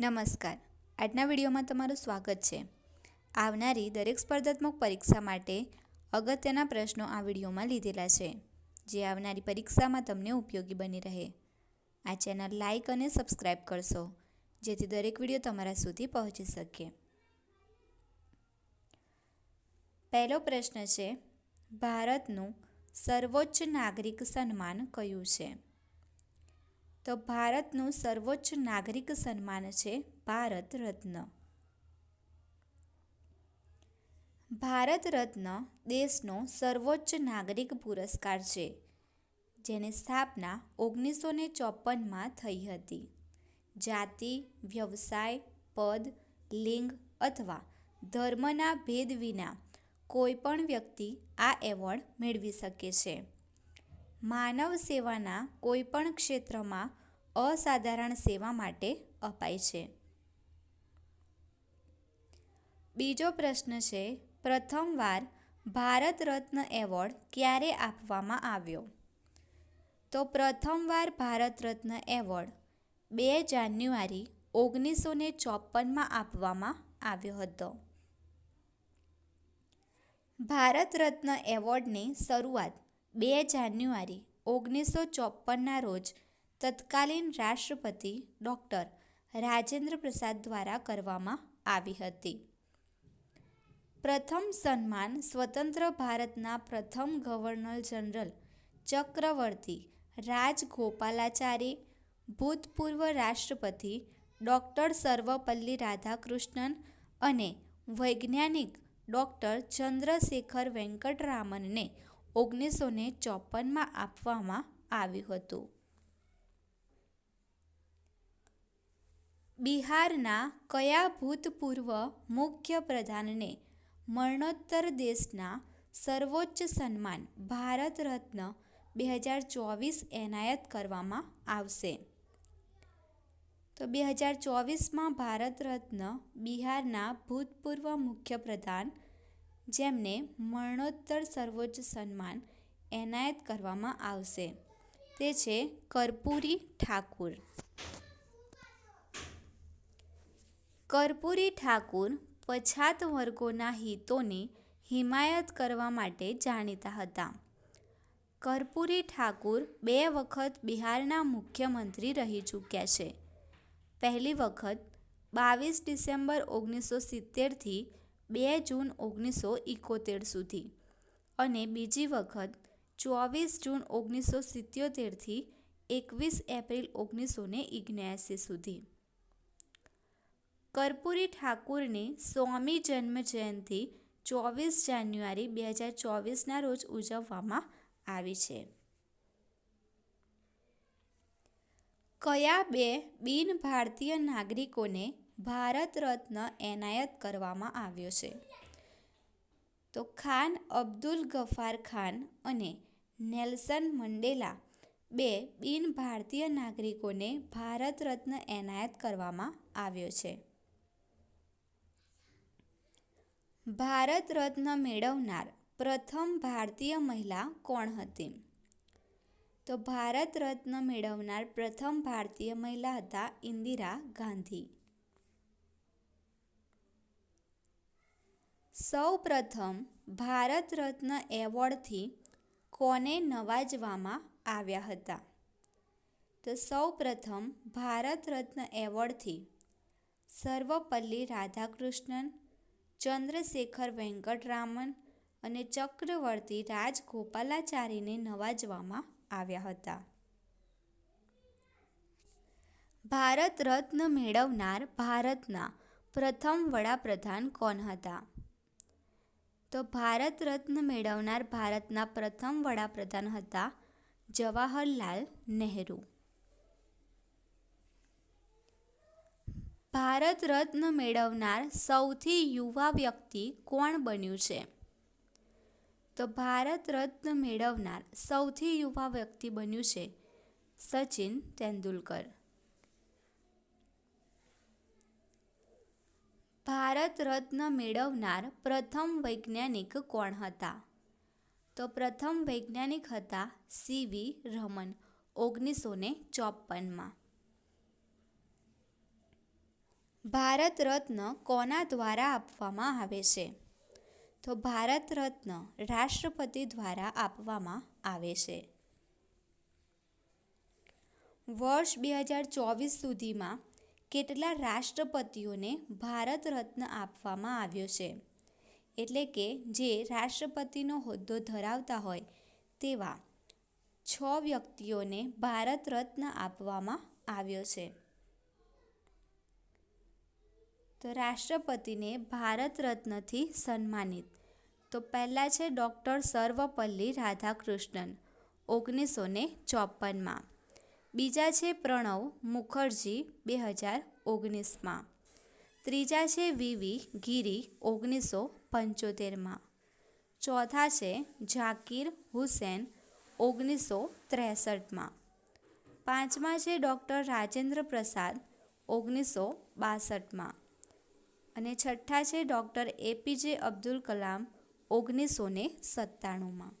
નમસ્કાર. આજના વિડીયોમાં તમારું સ્વાગત છે. આવનારી દરેક સ્પર્ધાત્મક પરીક્ષા માટે અગત્યના પ્રશ્નો આ વિડીયોમાં લીધેલા છે, જે આવનારી પરીક્ષામાં તમને ઉપયોગી બની રહે. આ ચેનલ લાઇક અને સબસ્ક્રાઇબ કરશો, જેથી દરેક વીડિયો તમારા સુધી પહોંચી શકે. પહેલો પ્રશ્ન છે, ભારતનું સર્વોચ્ચ નાગરિક સન્માન કયું છે? તો ભારતનું સર્વોચ્ચ નાગરિક સન્માન છે ભારત રત્ન. ભારત રત્ન દેશનો સર્વોચ્ચ નાગરિક પુરસ્કાર છે, જેની સ્થાપના ઓગણીસો ને ચોપનમાં થઈ હતી. જાતિ, વ્યવસાય, પદ, લિંગ અથવા ધર્મના ભેદ વિના કોઈપણ વ્યક્તિ આ એવોર્ડ મેળવી શકે છે. માનવ સેવાના કોઈપણ ક્ષેત્રમાં અસાધારણ સેવા માટે અપાય છે. બીજો પ્રશ્ન છે, પ્રથમવાર ભારત રત્ન એવોર્ડ ક્યારે આપવામાં આવ્યો? તો પ્રથમવાર ભારત રત્ન એવોર્ડ બે જાન્યુઆરી ઓગણીસો ને ચોપનમાં આપવામાં આવ્યો હતો. ભારત રત્ન એવોર્ડની શરૂઆત બે જાન્યુઆરી ઓગણીસો ચોપનના રોજ તત્કાલીન રાષ્ટ્રપતિ ડૉક્ટર રાજેન્દ્ર પ્રસાદ દ્વારા કરવામાં આવી હતી. પ્રથમ સન્માન સ્વતંત્ર ભારતના પ્રથમ ગવર્નર જનરલ ચક્રવર્તી રાજગોપાલાચારી ભૂતપૂર્વ રાષ્ટ્રપતિ ડૉક્ટર સર્વપલ્લી રાધાકૃષ્ણન અને વૈજ્ઞાનિક ડૉક્ટર ચંદ્રશેખર વેંકટરામનને ઓગણીસો ને ચોપનમાં આપવામાં આવ્યું હતું. બિહારના કયા ભૂતપૂર્વ મુખ્ય પ્રધાનને મરણોત્તર દેશના સર્વોચ્ચ સન્માન ભારત રત્ન બે હજાર ચોવીસ એનાયત કરવામાં આવશે? તો બે હજાર ચોવીસમાં ભારત રત્ન બિહારના ભૂતપૂર્વ મુખ્યપ્રધાન જેમને મરણોત્તર સર્વોચ્ચ સન્માન એનાયત કરવામાં આવશે. તે છે કર્પૂરી ઠાકુર. કર્પૂરી ઠાકુર પછાત વર્ગોના હિતોની હિમાયત કરવા માટે જાણીતા હતા. કર્પૂરી ઠાકુર બે વખત બિહારના મુખ્યમંત્રી રહી ચૂક્યા છે. પહેલી વખત બાવીસ ડિસેમ્બર ઓગણીસો સિત્તેરથી બે જૂન ઓગણીસો ઇકોતેર સુધી અને બીજી વખત ચોવીસ જૂન ઓગણીસો સિત્યોતેરથી એકવીસ એપ્રિલ ઓગણીસો ને સુધી. કર્પૂરી ઠાકુરની સ્વામી જન્મ જયંતિ ચોવીસ જાન્યુઆરી બે હજાર ચોવીસના રોજ ઉજવવામાં આવી છે. કયા બે બિન ભારતીય નાગરિકોને ભારત રત્ન એનાયત કરવામાં આવ્યો છે? તો ખાન, અબ્દુલ ગફાર ખાન અને નેલ્સન મંડેલા બે બિન ભારતીય નાગરિકોને ભારત રત્ન એનાયત કરવામાં આવ્યો છે. ભારત રત્ન મેળવનાર પ્રથમ ભારતીય મહિલા કોણ હતી? તો ભારત રત્ન મેળવનાર પ્રથમ ભારતીય મહિલા હતા ઇન્દિરા ગાંધી. સૌ પ્રથમ ભારત રત્ન એવોર્ડથી કોને નવાજવામાં આવ્યા હતા? તો સૌ પ્રથમ ભારત રત્ન એવોર્ડથી સર્વપલ્લી રાધાકૃષ્ણન ચંદ્રશેખર વેંકટરામન અને ચક્રવર્તી રાજગોપાલાચારીને નવાજવામાં આવ્યા હતા. ભારત રત્ન મેળવનાર ભારતના પ્રથમ વડાપ્રધાન કોણ હતા? તો ભારત રત્ન મેળવનાર ભારતના પ્રથમ વડાપ્રધાન હતા જવાહરલાલ નહેરુ. ભારત રત્ન મેળવનાર સૌથી યુવા વ્યક્તિ કોણ બન્યું છે? તો ભારત રત્ન મેળવનાર સૌથી યુવા વ્યક્તિ બન્યું છે સચિન તેંડુલકર. ભારત રત્ન મેળવનાર પ્રથમ વૈજ્ઞાનિક કોણ હતા? તો પ્રથમ વૈજ્ઞાનિક હતા સીવી રમન ઓગણીસો ને ચોપનમાં ભારત રત્ન કોના દ્વારા આપવામાં આવે છે? તો ભારત રત્ન રાષ્ટ્રપતિ દ્વારા આપવામાં આવે છે. વર્ષ બે હજાર ચોવીસ સુધીમાં કેટલા રાષ્ટ્રપતિઓને ભારત રત્ન આપવામાં આવ્યો છે? એટલે કે જે રાષ્ટ્રપતિનો હોદ્દો ધરાવતા હોય તેવા છ વ્યક્તિઓને ભારત રત્ન આપવામાં આવ્યો છે. તો રાષ્ટ્રપતિને ભારત રત્નથી સન્માનિત. તો પહેલાં છે ડૉક્ટર સર્વપલ્લી રાધાકૃષ્ણન ઓગણીસો ને ચોપનમાં બીજા છે પ્રણવ મુખર્જી બે હજાર ઓગણીસમાં. ત્રીજા છે વીવી ગીરી, ઓગણીસો પંચોતેરમાં. ચોથા છે ઝાકીર હુસેન, ઓગણીસો ત્રેસઠમાં. પાંચમા છે ડૉક્ટર રાજેન્દ્ર પ્રસાદ, ઓગણીસો બાસઠમાં. અને છઠ્ઠા છે ડૉક્ટર એપીજે અબ્દુલ કલામ ઓગણીસો ને સત્તાણુંમાં.